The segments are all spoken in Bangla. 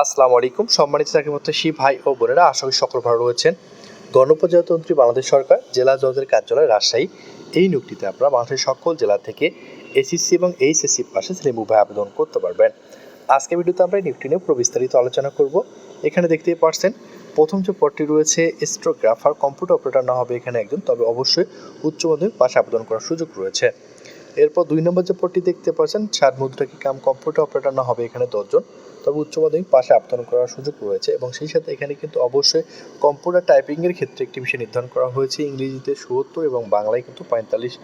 আসসালামু আলাইকুম। সম্মানিত চাকরিপ্রত্যাশী ভাই ও বোনেরা, আশা করি সকল ভালো রয়েছেন। গণপ্রজাতন্ত্রী বাংলাদেশ সরকার, জেলা জজের কার্যালয় রাজশাহী। এই নিয়োগটিতে আপনারা বাংলাদেশের সকল জেলা থেকে এসএসসি এবং এইচএসসি পাশে ছেলে উভয় আবেদন করতে পারবেন। আজকে ভিডিওতে আমরা এই নিয়োগটি নিয়ে পুরো বিস্তারিত আলোচনা করব। এখানে দেখতেই পারছেন, প্রথম যে পদটি রয়েছে, স্ট্রোগ্রাফার, কম্পিউটার অপারেটর না হবে এখানে একজন, তবে অবশ্যই উচ্চ মাধ্যমিক পাশে আবেদন করার সুযোগ রয়েছে। এরপর দুই নম্বর যে পদটি দেখতে পাচ্ছেন সাত মুদ্রাকি কাম কম্পিউটার অপারেটর না হবে এখানে দশজন? তবে উচ্চ মাধ্যমিক পাশে আবেদন করার সুযোগ রয়েছে এবং সেই সাথে এখানে কিন্তু অবশ্যই কম্পিউটার টাইপিংয়ের ক্ষেত্রে একটি বিষয় নির্ধারণ করা হয়েছে। ইংরেজিতে সত্তর এবং বাংলায় কিন্তু পঁয়তাল্লিশ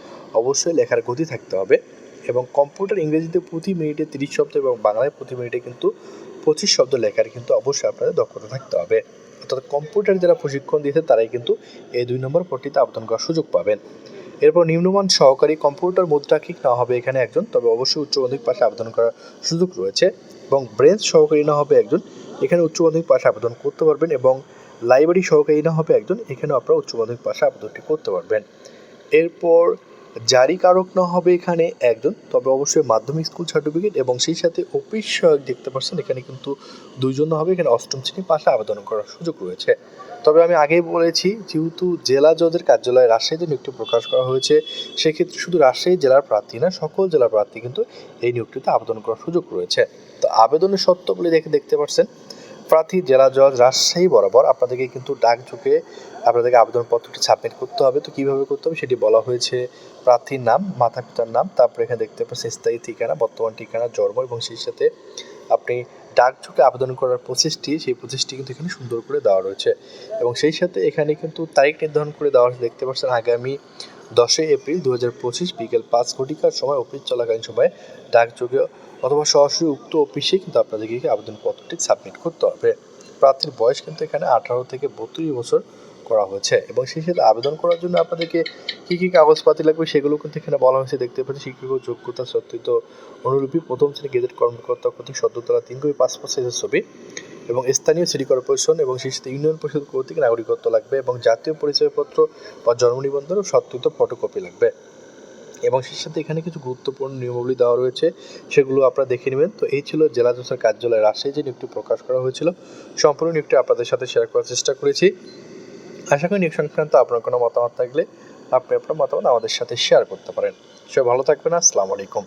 অবশ্যই লেখার গতি থাকতে হবে এবং কম্পিউটার ইংরেজিতে প্রতি মিনিটে তিরিশ শব্দ এবং বাংলায় প্রতি মিনিটে কিন্তু পঁচিশ শব্দ লেখার কিন্তু অবশ্যই আপনাদের দক্ষতা থাকতে হবে। অর্থাৎ কম্পিউটার যারা প্রশিক্ষণ দিয়েছে, তারাই কিন্তু এই দুই নম্বর পদটিতে আবেদন করার সুযোগ পাবেন। এরপর নিম্নমান সহকারী কম্পিউটার মুদ্রাক্ষিক না হবে এখানে একজন, তবে অবশ্যই উচ্চ মাধ্যমিক পাশে আবেদন করার সুযোগ রয়েছে এবং ব্রেঞ্চ সহকারী না হবে একজন, এখানে উচ্চ মাধ্যমিক পাশে আবেদন করতে পারবেন এবং লাইব্রেরি সহকারী না হবে একজন এখানে আপনারা উচ্চ মাধ্যমিক পাশে আবেদনটি করতে পারবেন। এরপর জারি কারক না হবে এখানে একজন, তবে অবশ্যই মাধ্যমিক স্কুল সার্টিফিকেট এবং সেই সাথে অফিস দেখতে পাচ্ছেন এখানে কিন্তু দুইজন হবে, এখানে অষ্টম শ্রেণি পাশে আবেদন করার সুযোগ রয়েছে। তবে আমি আগেই বলেছি, যেহেতু জেলা জজের কার্যালয়ে রাজশাহীতে নিয়োগটি প্রকাশ করা হয়েছে, সেক্ষেত্রে শুধু রাজশাহী জেলার প্রার্থী না, সকল জেলার প্রার্থী কিন্তু এই নিয়োগটিতে আবেদন করার সুযোগ রয়েছে। তো আবেদনের শর্তগুলি দেখে দেখতে পাচ্ছেন প্রার্থী, জেলা জজ, রাজশাহী বরাবর আপনাদেরকে কিন্তু ডাকযোগে আপনাদেরকে আবেদনপত্রটি সাবমিট করতে হবে। তো কীভাবে করতে হবে সেটি বলা হয়েছে প্রার্থীর নাম মাতা পিতার নাম, তারপরে এখানে দেখতে পাচ্ছেন স্থায়ী ঠিকানা, বর্তমান ঠিকানা, জন্ম এবং সেই সাথে আপনি ডাকযোগে আবেদন করার প্রসেসটি সেই প্রসেসটি কিন্তু এখানে সুন্দর করে দেওয়া রয়েছে। এবং সেই সাথে এখানে কিন্তু তারিখ নির্ধারণ করে দেওয়া দেখতে পাচ্ছেন আগামী দশই এপ্রিল দু হাজার পঁচিশ বিকেল পাঁচ ঘটিকার সময় অফিস চলাকালীন সময় ডাকযোগে অথবা সরাসরি উক্ত অফিসে কিন্তু আপনাদেরকে আবেদনপত্রটি সাবমিট করতে হবে। প্রার্থীর বয়স কিন্তু এখানে আঠারো থেকে বত্রিশ বছর করা হয়েছে এবং সেই সাথে আবেদন করার জন্য আপনাদেরকে কী কী কাগজপাতি লাগবে সেগুলো কিন্তু এখানে বলা হয়েছে। দেখতে পাচ্ছি শিক্ষক যোগ্যতা সত্ত্বিত অনুরূপী প্রথম শ্রেণি গেজেট কর্মকর্তা কর্তৃক সদ্যতলা তিন কপি পাসপোর্ট সাইজের ছবি এবং স্থানীয় সিটি কর্পোরেশন এবং সেই সাথে ইউনিয়ন পরিষদ কর্তৃক নাগরিকত্ব লাগবে এবং জাতীয় পরিচয়পত্র বা জন্ম নিবন্ধন ও সত্ত্বিত ফটোকপি লাগবে। এবং সেই সাথে এখানে কিছু গুরুত্বপূর্ণ নিয়মাবলী দেওয়া রয়েছে, সেগুলো আপনারা দেখে নেবেন। তো এই ছিল জেলা জজের কার্যালয় রাজশাহী, যে নিয়োগটি প্রকাশ করা হয়েছিল। সম্পূর্ণ নিয়োগটি আপনাদের সাথে শেয়ার করার চেষ্টা করেছি। আশা করি নিয়োগ সংক্রান্ত আপনার কোনো মতামত থাকলে আপনি আপনার মতামত আমাদের সাথে শেয়ার করতে পারেন। সবাই ভালো থাকবেন। আসসালামু আলাইকুম।